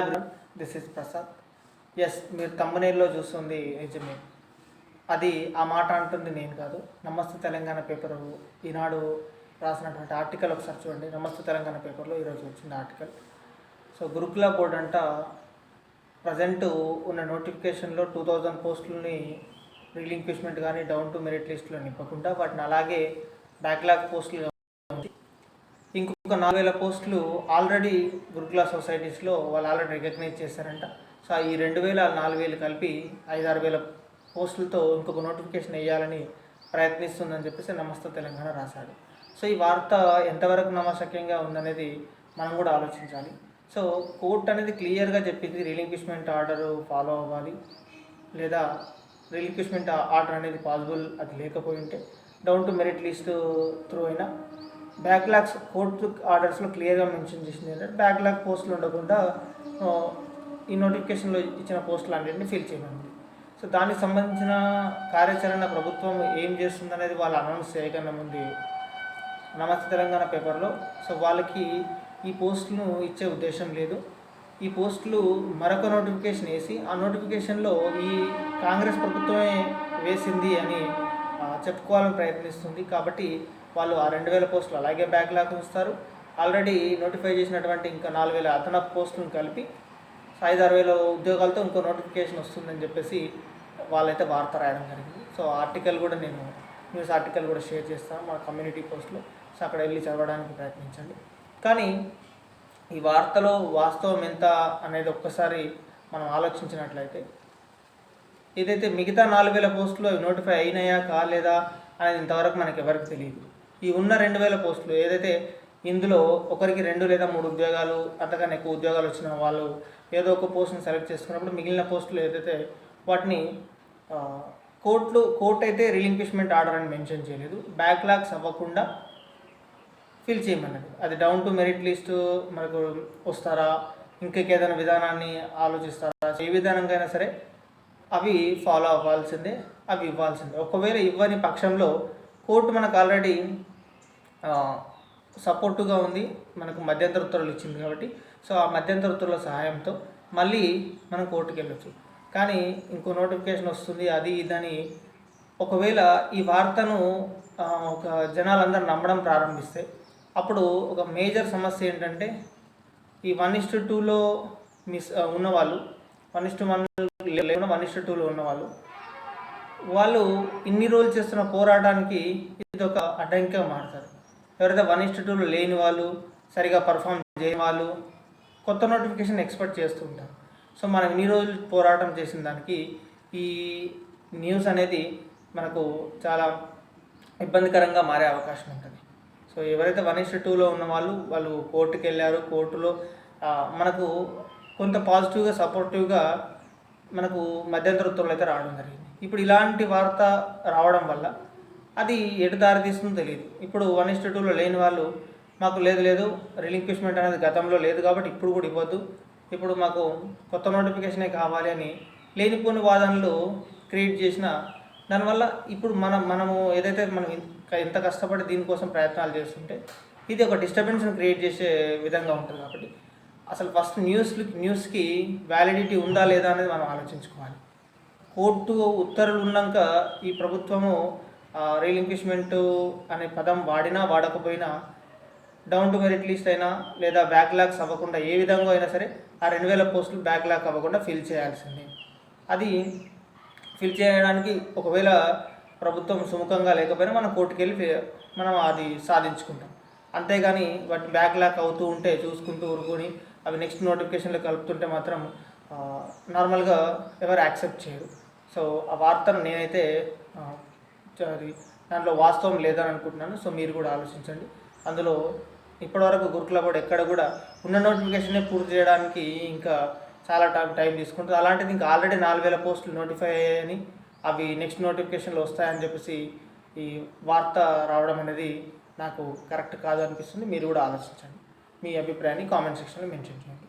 This is Prasad yes మీరు తమ్మునేల్లో చూస్తుంది నిజమే. అది ఆ మాట అంటుంది నేను కాదు. నమస్తే తెలంగాణ పేపర్ ఈనాడు రాసినటువంటి ఆర్టికల్ ఒకసారి చూడండి. నమస్తే తెలంగాణ పేపర్లో ఈరోజు వచ్చింది ఆర్టికల్ సో గురుకుల బోర్డ్ అంట ప్రజెంట్ ఉన్న నోటిఫికేషన్లో టూ థౌజండ్ పోస్టులని రీలింక్విష్మెంట్ కానీ డౌన్ టు మెరిట్ లిస్టులో నింపకుండా వాటిని అలాగే బ్యాక్లాగ్ పోస్టులు ఇంకొక నాలుగు వేల పోస్టులు ఆల్రెడీ గురుకుల సొసైటీస్లో వాళ్ళు ఆల్రెడీ రికగ్నైజ్ చేశారంట. సో ఈ రెండు వేల నాలుగు వేలు కలిపి ఐదు ఆరు వేల పోస్టులతో ఇంకొక నోటిఫికేషన్ వేయాలని ప్రయత్నిస్తుందని చెప్పేసి నమస్తే తెలంగాణ రాశాడు సో ఈ వార్త ఎంతవరకు నమ్మశక్యంగా ఉందనేది మనం కూడా ఆలోచించాలి. సో కోర్ట్ అనేది క్లియర్గా చెప్పింది రిలింక్విష్మెంట్ ఆర్డర్ ఫాలో అవ్వాలి లేదా రిలింక్విష్మెంట్ ఆర్డర్ అనేది పాసిబుల్ అది లేకపోయి ఉంటే down to merit list through అయినా బ్యాక్లాగ్స్ కోర్టు ఆర్డర్స్లో క్లియర్గా మెన్షన్ చేసింది ఏంటంటే బ్యాక్లాగ్ పోస్టులు ఉండకుండా ఈ నోటిఫికేషన్లో ఇచ్చిన పోస్టులు అన్నింటినీ ఫిల్ చేయమంది సో దానికి సంబంధించిన కార్యాచరణ ప్రభుత్వం ఏం చేస్తుందనేది వాళ్ళు అనౌన్స్ చేయకుండా ముందు నమస్తే తెలంగాణ పేపర్లో. సో వాళ్ళకి ఈ పోస్టులను ఇచ్చే ఉద్దేశం లేదు. ఈ పోస్టులు మరొక నోటిఫికేషన్ వేసి ఆ నోటిఫికేషన్లో ఈ కాంగ్రెస్ ప్రభుత్వమే వేసింది అని చెప్పుకోవాలని ప్రయత్నిస్తుంది. కాబట్టి వాళ్ళు ఆ రెండు వేల పోస్టులు అలాగే బ్యాక్లాగ్ ఉంచుతారు. ఆల్రెడీ నోటిఫై చేసినటువంటి ఇంకా నాలుగు వేల అదనపు పోస్టులను కలిపి ఐదు ఆరు వేల ఉద్యోగాలతో ఇంకో నోటిఫికేషన్ వస్తుందని చెప్పేసి వాళ్ళైతే వార్త రాయడం జరిగింది. సో ఆర్టికల్ కూడా నేను న్యూస్ ఆర్టికల్ కూడా షేర్ చేస్తాను మా కమ్యూనిటీ పోస్ట్లో. సో అక్కడ వెళ్ళి చదవడానికి ప్రయత్నించండి. కానీ ఈ వార్తలో వాస్తవం ఎంత అనేది ఒక్కసారి మనం ఆలోచించినట్లయితే ఏదైతే మిగతా నాలుగు వేల పోస్టులు అవి నోటిఫై అయినాయా కాలేదా అనేది ఇంతవరకు మనకి ఎవరికి తెలియదు. ఈ ఉన్న రెండు వేల పోస్టులు ఏదైతే ఇందులో ఒకరికి రెండు లేదా మూడు ఉద్యోగాలు అంతకన్నా ఎక్కువ ఉద్యోగాలు వచ్చిన వాళ్ళు ఏదో ఒక పోస్ట్ని సెలెక్ట్ చేసుకున్నప్పుడు మిగిలిన పోస్టులు ఏదైతే వాటిని కోర్టులు కోర్టు అయితే రిలింక్విష్మెంట్ ఆర్డర్ అని మెన్షన్ చేయలేదు. బ్యాక్లాగ్స్ అవ్వకుండా ఫిల్ చేయమన్నది. అది డౌన్ టు మెరిట్ లిస్ట్ మనకు వస్తారా? ఇంకేదైనా విధానాన్ని ఆలోచిస్తారా? ఏ విధానంగా అయినా సరే అవి ఫాలో అవ్వాల్సిందే అవి ఇవ్వాల్సిందే. ఒకవేళ ఇవ్వని పక్షంలో కోర్టు మనకు ఆల్రెడీ సపోర్టుగా ఉంది. మనకు మధ్యంతర ఉత్తర్వులు ఇచ్చింది కాబట్టి. సో ఆ మధ్యంతర ఉత్తర్వుల సహాయంతో మళ్ళీ మనం కోర్టుకి వెళ్ళొచ్చు. కానీ ఇంకో నోటిఫికేషన్ వస్తుంది అది ఇదని. ఒకవేళ ఈ వార్తను ఒక జనాలందరూ నమ్మడం ప్రారంభిస్తే అప్పుడు ఒక మేజర్ సమస్య ఏంటంటే ఈ వన్ ఇస్టు టూలో మిస్ ఉన్నవాళ్ళు వన్ ఇస్టు వన్ లేకుండా వన్ ఇస్టు టూలో ఉన్నవాళ్ళు వాళ్ళు ఇన్ని రోజులు చేస్తున్న పోరాటానికి ఇది ఒక అడ్డంకిగా మారుతారు. ఎవరైతే వన్ ఇస్ట్ టూలో లేని వాళ్ళు సరిగా పర్ఫామ్ చేయని వాళ్ళు కొత్త నోటిఫికేషన్ ఎక్స్పెక్ట్ చేస్తూ ఉంటారు. సో మనం ఇన్ని రోజులు పోరాటం చేసిన దానికి ఈ న్యూస్ అనేది మనకు చాలా ఇబ్బందికరంగా మారే అవకాశం ఉంటుంది. సో ఎవరైతే వన్ ఇస్ట్ టూలో ఉన్న వాళ్ళు వాళ్ళు కోర్టుకి వెళ్ళారు కోర్టులో మనకు కొంత పాజిటివ్గా సపోర్టివ్గా మనకు మధ్యంతర ఉత్తర్వులు అయితే రావడం జరిగింది. ఇప్పుడు ఇలాంటి వార్త రావడం వల్ల అది ఎటు దారి తీస్తుందో తెలియదు. ఇప్పుడు వన్ ఇస్టు టూలో లేని వాళ్ళు మాకు లేదు లేదు రిలింక్విష్మెంట్ అనేది గతంలో లేదు కాబట్టి ఇప్పుడు కూడా ఇవ్వద్దు. ఇప్పుడు మాకు కొత్త నోటిఫికేషనే కావాలి అని లేనిపోని వాదనలు క్రియేట్ చేసిన దానివల్ల ఇప్పుడు మనం మనము ఏదైతే మనం ఇంత- కష్టపడి దీనికోసం ప్రయత్నాలు చేస్తుంటే ఇది ఒక డిస్టర్బెన్స్ని క్రియేట్ చేసే విధంగా ఉంటుంది కాబట్టి. అసలు ఫస్ట్ న్యూస్ న్యూస్కి వ్యాలిడిటీ ఉందా లేదా అనేది మనం ఆలోచించుకోవాలి. కోర్టు ఉత్తర్వులు ఉన్నాక ఈ ప్రభుత్వము రీలింక్విష్మెంట్ అనే పదం వాడినా వాడకపోయినా డౌన్ టు మెరిట్ లిస్ట్ అయినా లేదా బ్యాక్లాగ్స్ అవ్వకుండా ఏ విధంగా అయినా సరే ఆ రెండు వేల పోస్టులు బ్యాక్లాగ్ అవ్వకుండా ఫిల్ చేయాల్సిందే. అది ఫిల్ చేయడానికి ఒకవేళ ప్రభుత్వం సుముఖంగా లేకపోయినా మనం కోర్టుకు వెళ్ళి మనం అది సాధించుకుంటాం. అంతేగాని వాటి బ్యాక్లాగ్ అవుతూ ఉంటే చూసుకుంటూ ఊరుకొని అవి నెక్స్ట్ నోటిఫికేషన్లో కలుపుతుంటే మాత్రం నార్మల్గా ఎవరు యాక్సెప్ట్ చేయరు. సో ఆ వార్తను నేనైతే ఆ, అది దాంట్లో వాస్తవం లేదని అనుకుంటున్నాను. సో మీరు కూడా ఆలోచించండి. అందులో ఇప్పటివరకు గురుకుల కూడా ఎక్కడ కూడా ఉన్న నోటిఫికేషనే పూర్తి చేయడానికి ఇంకా చాలా టైం టైం తీసుకుంటుంది. అలాంటిది ఇంకా ఆల్రెడీ నాలుగు వేల పోస్టులు నోటిఫై అయ్యాయని అవి నెక్స్ట్ నోటిఫికేషన్లు వస్తాయని చెప్పేసి ఈ వార్త రావడం అనేది నాకు కరెక్ట్ కాదు అనిపిస్తుంది. మీరు కూడా ఆలోచించండి. మీ అభిప్రాయాన్ని కామెంట్ సెక్షన్లో మెన్షన్ చేయండి.